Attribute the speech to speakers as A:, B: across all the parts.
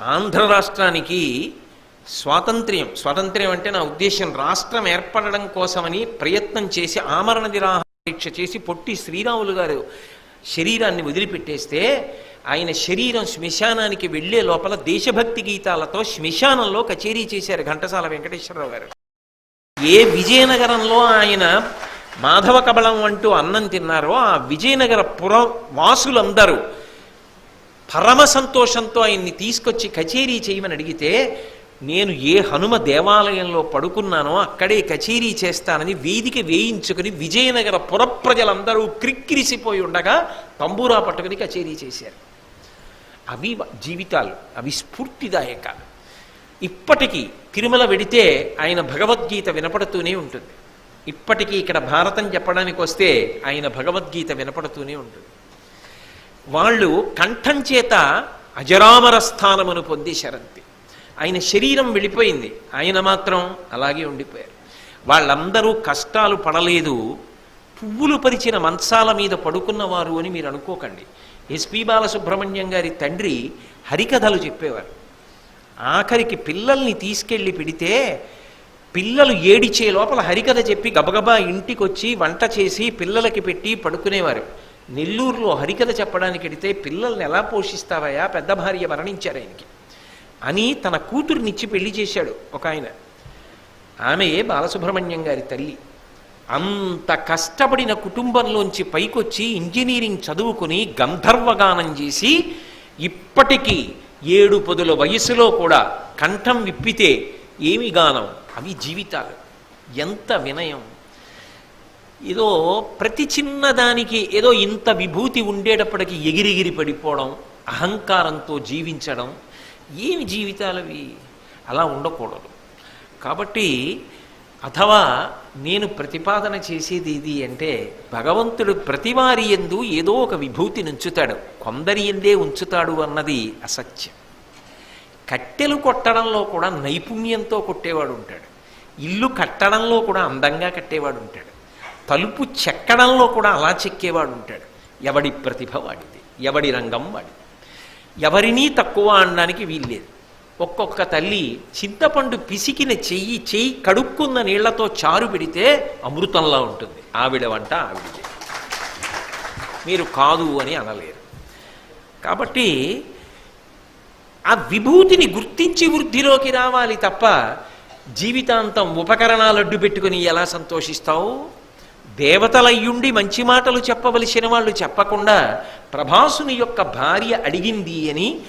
A: ఆంధ్ర రాష్ట్రానికి స్వాతంత్ర్యం. స్వాతంత్ర్యం అంటే నా ఉద్దేశం రాష్ట్రం ఏర్పడడం కోసమని ప్రయత్నం చేసి ఆమరణ నిరాహార దీక్ష చేసి పొట్టి శ్రీరాములు గారు శరీరాన్ని వదిలిపెట్టేస్తే ఆయన శరీరం శ్మశానానికి వెళ్ళే లోపల దేశభక్తి గీతాలతో శ్మశానంలో కచేరీ చేశారు ఘంటసాల వెంకటేశ్వరరావు గారు. ఏ విజయనగరంలో ఆయన మాధవ కబళం అంటూ అన్నం తిన్నారో ఆ విజయనగర పుర వాసులందరూ పరమ సంతోషంతో ఆయన్ని తీసుకొచ్చి కచేరీ చేయమని అడిగితే నేను ఏ హనుమ దేవాలయంలో పడుకున్నానో అక్కడే కచేరీ చేస్తానని వేదిక వేయించుకుని విజయనగర పురప్రజలందరూ క్రిక్కిరిసిపోయి ఉండగా తంబూరా పట్టుకుని కచేరీ చేశారు. అవి జీవితాలు అవి స్ఫూర్తిదాయకాలు. ఇప్పటికీ తిరుమల వెడితే ఆయన భగవద్గీత వినపడుతూనే ఉంటుంది. ఇప్పటికీ ఇక్కడ భారతం చెప్పడానికి వస్తే ఆయన భగవద్గీత వినపడుతూనే ఉంటుంది. వాళ్ళు కంఠం చేత అజరామర స్థానమును పొందేశారంతే ఆయన శరీరం వెళ్ళిపోయింది. ఆయన మాత్రం అలాగే ఉండిపోయారు. వాళ్ళందరూ కష్టాలు పడలేదు. పువ్వులు పరిచిన మంచాల మీద పడుకున్నవారు అని మీరు అనుకోకండి. ఎస్పి బాలసుబ్రహ్మణ్యం గారి తండ్రి హరికథలు చెప్పేవారు. ఆఖరికి పిల్లల్ని తీసుకెళ్ళి పెడితే పిల్లలు ఏడిచే లోపల హరికథ చెప్పి గబగబా ఇంటికి వచ్చి వంట చేసి పిల్లలకి పెట్టి పడుకునేవారు. నెల్లూరులో హరికథ చెప్పడానికి వెడితే పిల్లల్ని ఎలా పోషిస్తావయా పెద్ద భార్య మరణించారు ఆయనకి. అని తన కూతురునిచ్చి పెళ్ళి చేశాడు ఒక ఆయన. ఆమె బాలసుబ్రహ్మణ్యం గారి తల్లి. అంత కష్టపడిన కుటుంబంలోంచి పైకొచ్చి ఇంజనీరింగ్ చదువుకుని గంధర్వగానం చేసి ఇప్పటికీ ఏడు పదుల వయసులో కూడా కంఠం విప్పితే ఏమి గానం? అవి జీవితాలు. ఎంత వినయం. ఏదో ప్రతి చిన్నదానికి ఏదో ఇంత విభూతి ఉండేటప్పటికి ఎగిరిగిరి పడిపోవడం అహంకారంతో జీవించడం ఏమి జీవితాలవి? అలా ఉండకూడదు. కాబట్టి అథవా నేను ప్రతిపాదన చేసేది ఇది అంటే భగవంతుడు ప్రతివారి ఎందు ఏదో ఒక విభూతిని ఉంచుతాడు. కొందరి ఎందే ఉంచుతాడు అన్నది అసత్యం. కట్టెలు కొట్టడంలో కూడా నైపుణ్యంతో కొట్టేవాడు ఉంటాడు. ఇల్లు కట్టడంలో కూడా అందంగా కట్టేవాడు ఉంటాడు. తలుపు చెక్కడంలో కూడా అలా చెక్కేవాడు ఉంటాడు ఎవడి ప్రతిభ వాడిది? ఎవడి రంగం వాడిది? ఎవరినీ తక్కువ అనడానికి వీల్లేదు. ఒక్కొక్క తల్లి చింతపండు పిసికిన చెయ్యి చెయ్యి కడుక్కున్న నీళ్ళతో చారు పెడితే అమృతంలా ఉంటుంది. ఆవిడ వంట ఆవిడదే మీరు కాదు అని అనలేరు. కాబట్టి ఆ విభూతిని గుర్తించి వృద్ధిలోకి రావాలి తప్ప జీవితాంతం ఉపకరణాలు అడ్డు పెట్టుకుని ఎలా సంతోషిస్తావు? దేవతలయ్యుండి మంచి మాటలు చెప్పవలసిన వాళ్ళు చెప్పకుండా ప్రభాసుని యొక్క భార్య అడిగింది అని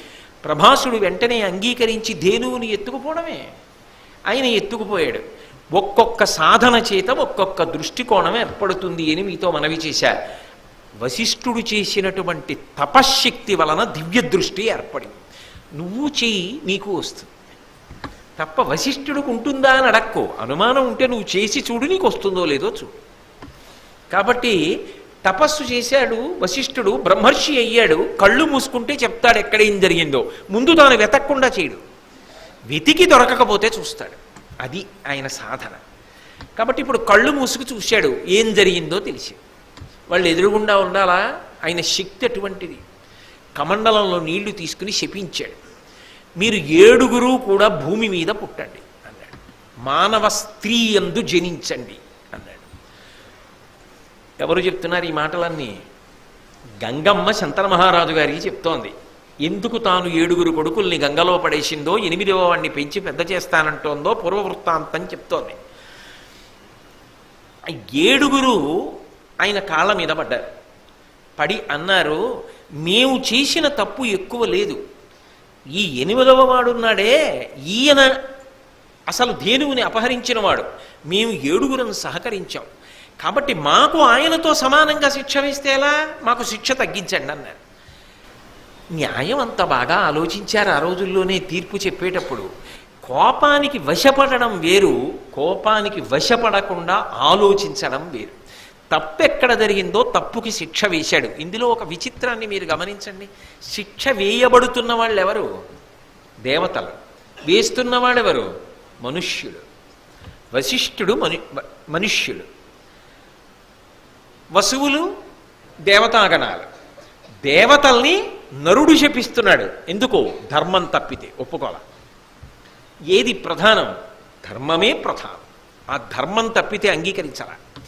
A: ప్రభాసుడు వెంటనే అంగీకరించి ధేనువుని ఎత్తుకుపోవడమే. ఆయన ఎత్తుకుపోయాడు. ఒక్కొక్క సాధన చేత ఒక్కొక్క దృష్టికోణం ఏర్పడుతుంది అని మీతో మనవి చేశా. వశిష్ఠుడు చేసినటువంటి తపశ్శక్తి వలన దివ్య దృష్టి ఏర్పడింది. నువ్వు చెయ్యి నీకు వస్తుంది. తప్ప వశిష్ఠుడికి ఉంటుందా అని అడక్కో. అనుమానం ఉంటే నువ్వు చేసి చూడు నీకు వస్తుందో లేదో చూడు. కాబట్టి తపస్సు చేశాడు వశిష్ఠుడు బ్రహ్మర్షి అయ్యాడు కళ్ళు మూసుకుంటే చెప్తాడు ఎక్కడ ఏం జరిగిందో. ముందు తాను వెతక్కుండా చేయడు. వెతికి దొరకకపోతే చూస్తాడు. అది ఆయన సాధన. కాబట్టి ఇప్పుడు కళ్ళు మూసుకు చూశాడు ఏం జరిగిందో తెలిసి. వాళ్ళు ఎదురుగుండా ఉండాలా? ఆయన శక్తి అటువంటిది. కమండలంలో నీళ్ళు తీసుకుని శపించాడు. మీరు ఏడుగురు కూడా భూమి మీద పుట్టండి అన్నాడు. మానవ స్త్రీ ఎందు జనించండి. ఎవరు చెప్తున్నారు ఈ మాటలన్నీ? గంగమ్మ శంతన మహారాజు గారికి చెప్తోంది. ఎందుకు తాను ఏడుగురు కొడుకుల్ని గంగలో పడేసిందో ఎనిమిదవ వాడిని పెంచి పెద్ద చేస్తానంటోందో పూర్వవృత్తాంతం చెప్తోంది. ఏడుగురు ఆయన కాళ్ళ మీద పడ్డారు. పడి అన్నారు మేము చేసిన తప్పు ఎక్కువ లేదు. ఈ ఎనిమిదవ వాడున్నాడే ఈయన అసలు ధేనువుని అపహరించినవాడు. మేము ఏడుగురం సహకరించాం. కాబట్టి మాకు ఆయనతో సమానంగా శిక్ష వేస్తే ఎలా? మాకు శిక్ష తగ్గించండి అన్నారు. న్యాయం అంత బాగా ఆలోచించారు ఆ రోజుల్లోనే తీర్పు చెప్పేటప్పుడు. కోపానికి వశపడడం వేరు కోపానికి వశపడకుండా ఆలోచించడం వేరు. తప్పెక్కడ జరిగిందో తప్పుకి శిక్ష వేశాడు. ఇందులో ఒక విచిత్రాన్ని మీరు గమనించండి. శిక్ష వేయబడుతున్న వాళ్ళు ఎవరు దేవతలు. వేస్తున్న వాళ్ళెవరు? మనుష్యుడు వశిష్ఠుడు మను మనుష్యుడు వసువులు దేవతాగణాలు. దేవతల్ని నరుడు శపిస్తున్నాడు. ఎందుకో? ధర్మం తప్పితే. ఒప్పుకోల ఏది ప్రధానం? ధర్మమే ప్రధానం. ఆ ధర్మం తప్పితే అంగీకరించాల?